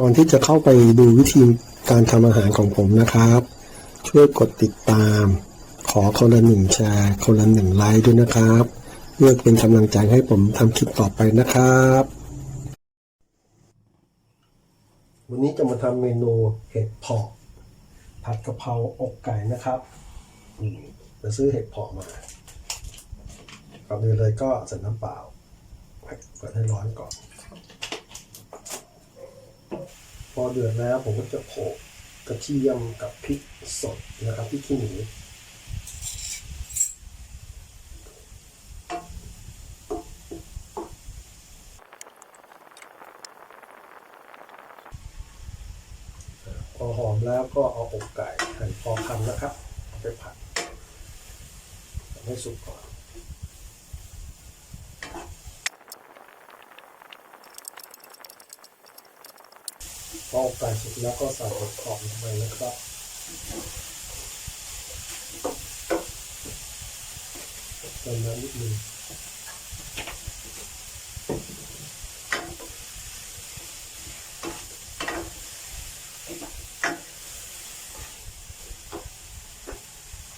ก่อนที่จะเข้าไปดูวิธีการทำอาหารของผมนะครับ ช่วยกดติดตาม ขอคนละหนึ่งแชร์ คนละหนึ่งไลค์ด้วยนะครับเพื่อเป็นกำลังใจให้ผมทำคลิปต่อไปนะครับ วันนี้จะมาทำเมนูเห็ดเผาะผัดกะเพราอกไก่นะครับมจะซื้อเห็ดเผาะมาก่อนอื่นเลยก็ใส่น้ำเปล่าให้เปิดให้ร้อนก่อน พ อเดือดแล้วผมก็จะโขลกกระเทียมกับพริกสดนะครับพริกขี้หนูพอหอมแล้วก็เอาอกไก่หั่นพอคำนะครับ ไปผัดให้สุกก่อน พออ กไก่สุกแล้วก็ใส่เห็ดเผาะลงไปนะครับเติมน้ำนิดนึง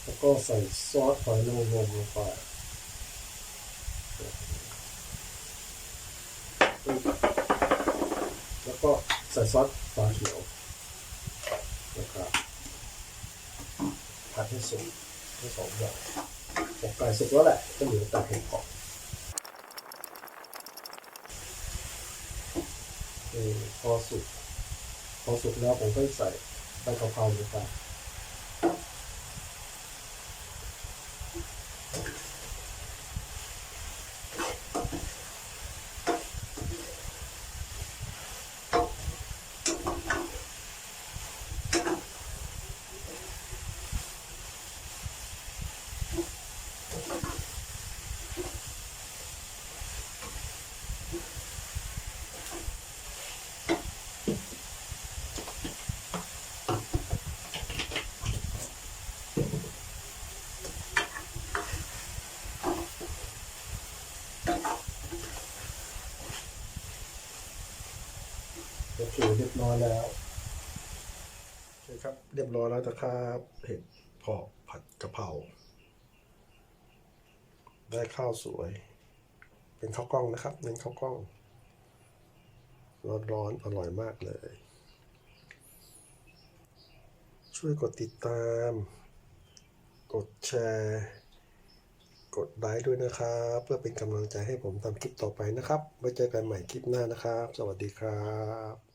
แล้วก็ใส่ซอสหอยนางรมลงไปแล้วก็ใส่ซอสฝาเขียวนะครับผัดให้สุกทั้งสองอย่างอกไก่สุกแล้วแหละก็เหลือแต่เห็ดเผาะพอสุกพอสุกแล้วผมก็ใส่ใบกะเพราลงไป โอเคเรียบร้อยแล้วโอเคครับ เรียบร้อยแล้วนะครับเห็ดเผาะผัดกะเพราได้ข้าวสวย เป็นข้าวกล้องนะครับเน้นข้าวกล้อง ร้อนๆอร่อยมากเลย ช่วยกดติดตาม กดแชร์ กดไลค์ด้วยนะครับ เพื่อเป็นกำลังใจให้ผมทำคลิปต่อไปนะครับ ไว้เจอกันใหม่คลิปหน้านะครับ สวัสดีครับ